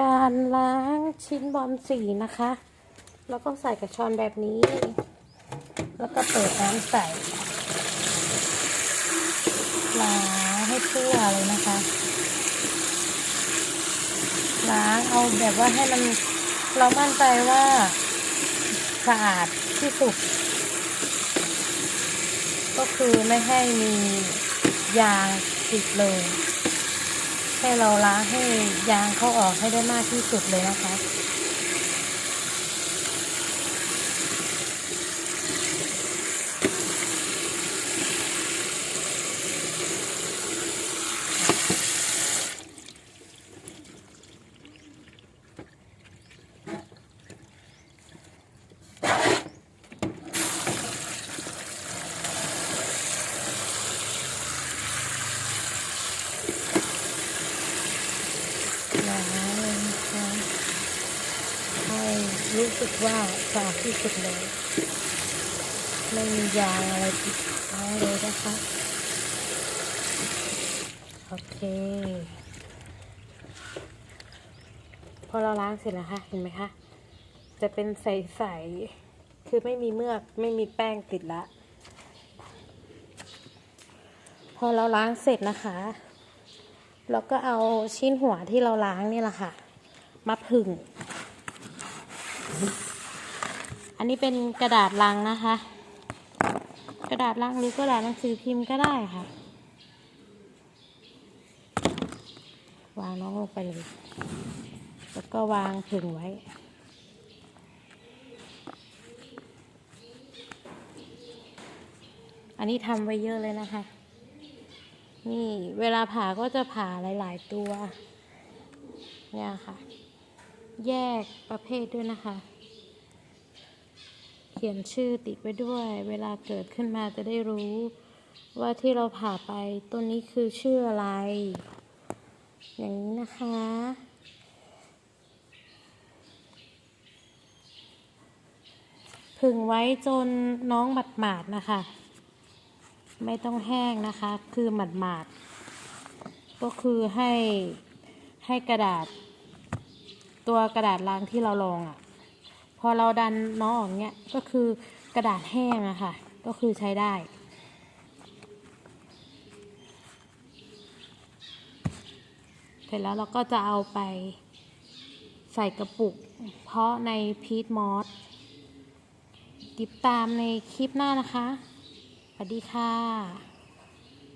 การล้างชิ้นบอลสีนะคะ แล้วก็ใส่กระชอนแบบนี้ แล้วก็เปิดน้ำใส่ล้างให้ทั่วเลยนะคะ ล้างเอาแบบว่าให้มันเรามั่นใจว่าสะอาดที่สุด ก็คือไม่ให้มียางติดเลย ให้เราล้างให้ยางเข้าออกให้ได้มากที่สุดเลยนะคะ ล้างเลยนะคะให้ รู้สึกว่าสะอาดที่สุดเลยไม่มียางอะไรติดค้าเลยนะคะ โอเค พอเราล้างเสร็จแล้วค่ะเห็นไหมคะ จะเป็นใสๆคือไม่มีเมือกไม่มีแป้งติดละ พอเราล้างเสร็จนะคะแล้วก็เอาชิ้นหัวที่เราล้างนี่แหละค่ะ มาผึ่ง อันนี้เป็นกระดาษลังนะคะ กระดาษลังหรือกระดาษหนังสือพิมพ์ก็ได้ค่ะ วางน้องลงไปเลย แล้วก็วางผึ่งไว้อันนี้ทำไว้เยอะเลยนะคะ นี่เวลาผ่าก็จะผ่าหลาย ๆ ตัว เนี่ยค่ะ แยกประเภทด้วยนะคะ เขียนชื่อติดไว้ด้วย เวลาเกิดขึ้นมาจะได้รู้ว่าที่เราผ่าไปต้นนี้คือชื่ออะไร อย่างนี้นะคะผึ่งไว้จนน้องหมาดนะคะ ไม่ต้องแห้งนะคะ คือหมาดก็คือให้ให้กระดาษ ตัวกระดาษล้างที่เราลองอะ่ะ พอเราดันน้องออกเนี้ยก็คือกระดาษแห้งอะค่ะ ก็คือใช้ได้ เสร็จแล้วเราก็จะเอาไปใส่กระปุก เพราะในพีทมอสติดตามในคลิปหน้านะคะ สวัสดีค่ะ